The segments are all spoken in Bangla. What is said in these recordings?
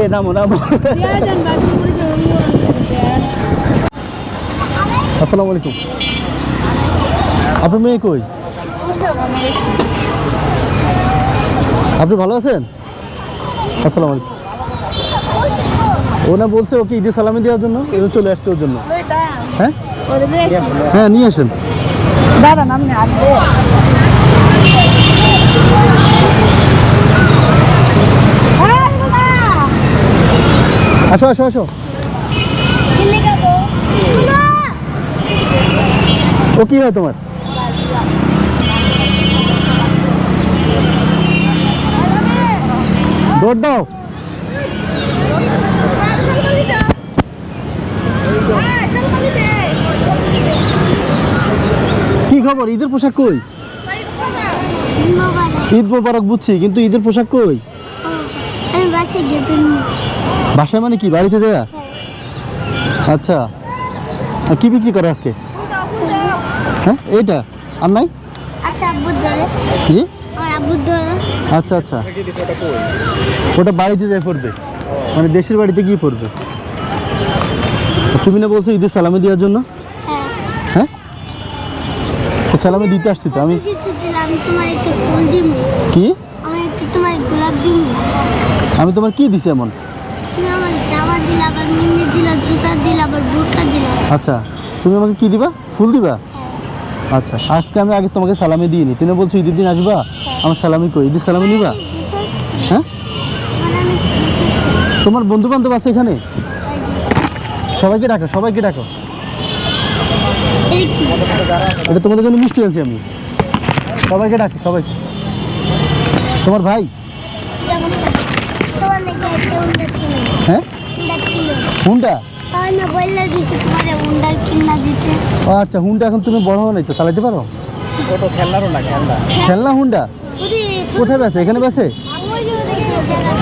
এ নামো নামো আসসালামু আলাইকুম আপনার মেয়ে কই? আপনি ভালো আছেন? আসসালামু আলাইকুম ও না বলছে ওকে ঈদের সালামি দেওয়ার জন্য ও চলে আসছে ওর জন্য। হ্যাঁ? হ্যাঁ নিয়ে আসেন। দাদা নামনে আসবে আসো আসো আসো। ও কি হয় তোমার? দৌড় দাও। কি খবর? ঈদের পোশাক কই? ঈদ মোবারক বুঝছি, কিন্তু ঈদের পোশাক কই? আমি গিয়ে বাসায় মানে কি? বাড়িতে দেয়া আচ্ছা। আর কি বিক্রি করে আজকে? হ্যাঁ? এইটা? আর নাই? আচ্ছা কি? আচ্ছা আচ্ছা। ওটা বাড়িতে যায় পড়বে। মানে দেশের বাড়িতে গিয়ে পড়বে। তুমি না বলছো ঈদের সালামি দেওয়ার জন্য? হ্যাঁ। হ্যাঁ? তো সালামি দিতে আসছি তো আমি কি? আমি তোমার কি দিছি এমন? দিলে আবার মিন্দি দিলা জুতা দিলে আবার বুটকা দিলা। আচ্ছা তুমি আমাকে কি দিবা? ফুল দিবা? আচ্ছা আজকে আমি আগে তোমাকে সালামি দিইনি। তুমি বলছো ঈদের দিন আসবা? আমার সালামি কই? ঈদের সালামি নিবা? হ্যাঁ? মানে তোমার বন্ধু বান্ধব আছে এখানে? সবাইকে ডাকো সবাইকে ডাকো। এটা তোমাদের জন্য মিষ্টি আনছি আমি। সবাইকে ডাকো সবাইকে। তোমার ভাই? হ্যাঁ? হুন্ডা? না বললে দিছি তোমার উন্ডার কিনা দিতে। ও আচ্ছা হুন্ডা এখন তুমি বড় হও নাই তো চালাতে পারো? ছোট খেলনারও না খেলনা। খেলনা হুন্ডা? কোথায় বেছে এখানে জায়গা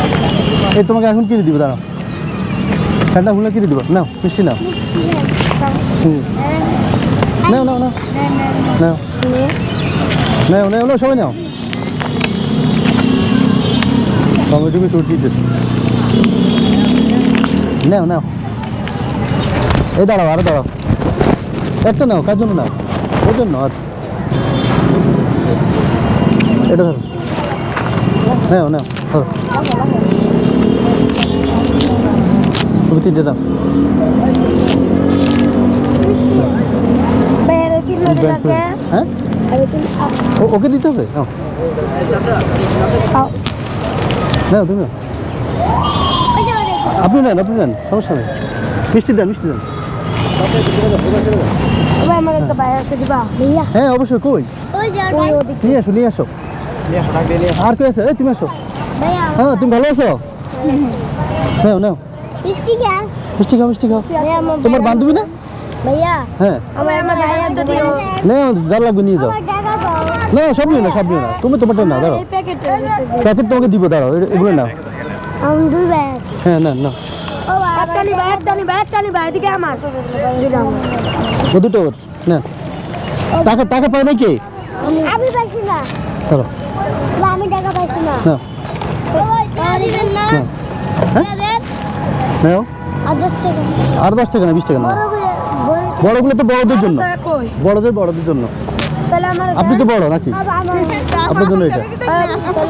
এই তোমাকে এখন কিনে দিব দাঁড়াও। খেলনা হুন্ডা কিনে দিব। নাও মিষ্টি নাও। হুম। নাও নাও নাও। নাও। নাও নাও নাও সবাই নাও। টমেটো শুট দিতেছে। নাও নাও। এই দাঁড়াও, আরও দাঁড়াও। একটা নাও, কার জন্য নাও? ওর জন্য আচ্ছা এটা ধরো। নাও নাও, ধরো। তুমি তিনটে ব্যাংক হ্যাঁ? ওকে দিতে হবে? নাও। তুমি আপনি নেন আপনি নেন, সমস্যা নেই। মিষ্টি দেন মিষ্টি দেন। আমার একটা বাইরে আছে দিবা? হ্যাঁ অবশ্যই কই? নিয়ে আসো নিয়ে আসো। নিয়ে নিয়ে। আর কে আছে? তুমি আসো। হ্যাঁ তুমি ভালো আছো? নাও নাও। মিষ্টি কে মিষ্টি খাও মিষ্টি খাও। তোমার বান্ধবী না? ভাইয়া। হ্যাঁ। আমার আমার ভাইয়া তো দিও নাও যা লাগবে নিয়ে যাও। না সব নিও না সব নিও না। তুমি তোমারটা না দাঁড়াও। প্যাকেট তোমাকে দিব দাঁড়াও এগুলো নাও। আমি দুই ভাই হ্যাঁ না না ও একটানি ভাই একটানি ভাই একটানি এদিকে আমার। ও দুটো ওর না। টাকা টাকা পায় না কে? আমি পাইছি না। ধরো। আমি টাকা পাইছি না। না। দিবেন না। না। হ্যাঁ? দেন। নাও আর দশ টাকা। না বিশ টাকা না? বড়গুলো তো বড়দের জন্য। বড়দের বড়দের জন্য। তাহলে আমার আপনি তো বড় নাকি? আপনার জন্য এটা।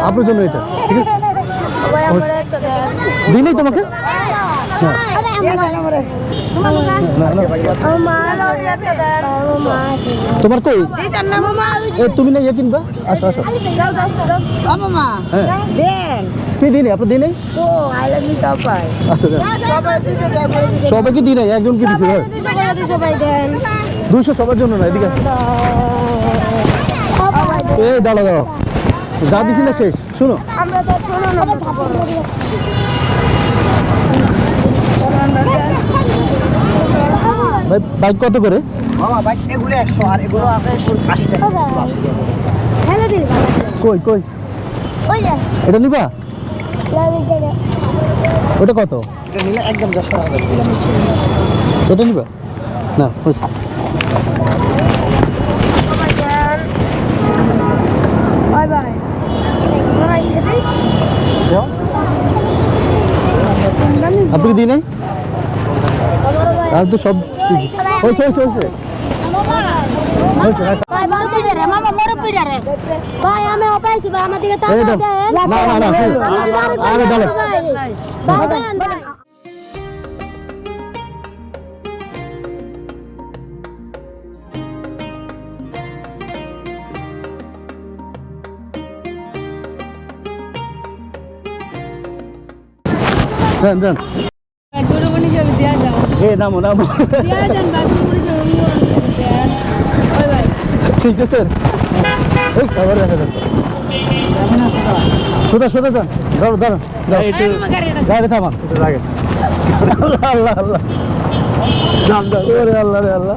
আপনার জন্য এটা। ঠিক আছে? দিলেই তোমাকে? হ্যাঁ তোমার কই? তুমি না ইয়ে কিনবা? আসো আসো। হ্যাঁ। কি দিনে আপনার দিনে আচ্ছা। সবাই সবাইকে দিনে একজন কি ভাই দেন দুশো সবার জন্য না এদিকে। এই দাঁড়া দাঁড়াও। যা দিছি না শেষ। শুনো। আমরা ভাই বাইক কত করে? মামা বাইক এগুলো একশো আর এগুলো আপনার আশি টাকা। আশি টাকা খেলা দিল কই কই? ওই যে। এটা নিবা? ওটা কত? এটা নিলে একদম দেড়শো টাকা এটা নিবা? না হয়েছে বাই বাই। বাই যাও আপনি দিই নাই? আমি তো সব হয়েছে হয়েছে হয়েছে। আরে যান যান এ নামো নামো। ওই ঠিক আছে। এই আবার দেখা যাচ্ছে সোজা সোজা যান। দাঁড়ো দাঁড়ো গাড়ি থামান আল্লাহ আল্লাহ আল্লাহ। আল্লাহ রে আল্লাহ।